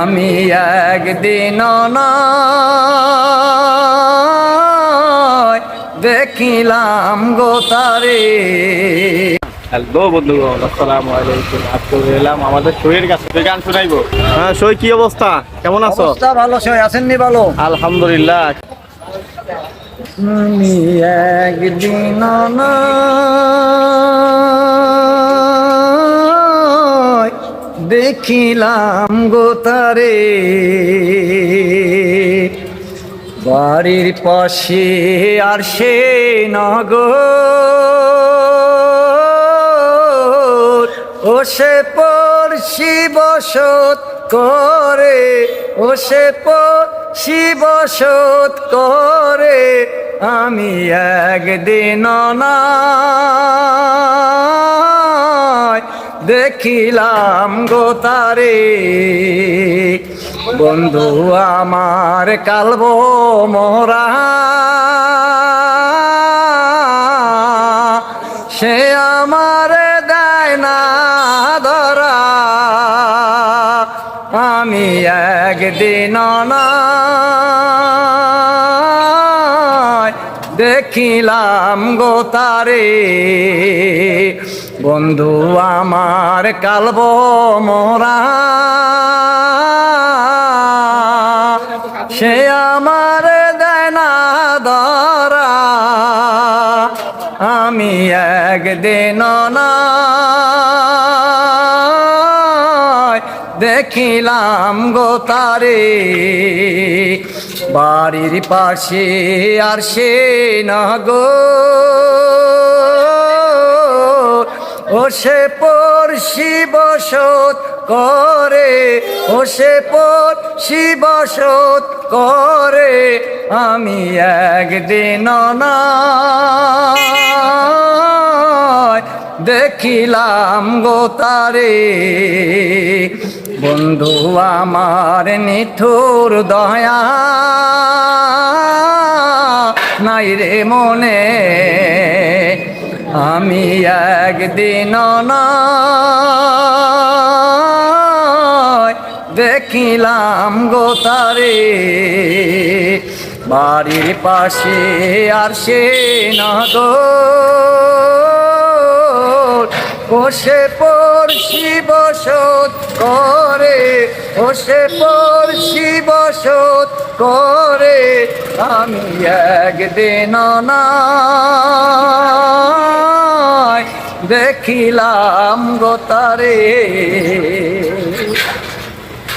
আমি একদিন না দেখিলাম গো তারে। হ্যালো বন্ধুগণ আসসালামু আলাইকুম। আজকে এলাম আমাদের শরীরের কাছে। তুই গান শুনাইবো? হ্যাঁ সই কি অবস্থা? কেমন আছো? অবস্থা ভালো সে আছেননি ভালো? আলহামদুলিল্লাহ। আমি একদিন না দেখিলাম গো তারে। বাড়ির পাশে আর সে নগর। ও সে পড়শি বসত করে, ও সে পড়শি বসত করে, আমি একদিন না দেখিলাম গো তারে। বন্ধু, আমার কালব মোরা। সে আমার দেয় না ধরা। আমি একদিন না দেখিলাম গো তারে। বন্ধু আমার কালব মোরা। সে আমার দেয় না ধরা আমি একদিন না দেখিলাম গো তারে। বাড়ির পাশে আর সে না গো। ও সে পড়শি বসত করে। ও সে পড়শি বসত করে। আমি একদিন না দেখিলাম গো তারে। বন্ধু আমার নিঠুর দয়া। নাই রে মনে আমি একদিন দেখিলাম গো তারে। বাড়ির পাশে আর সে না গো। ও সে পড়শি বসত করে ও সে পড়শি বসত করে। আমি একদিন দেখিলাম গো তারে।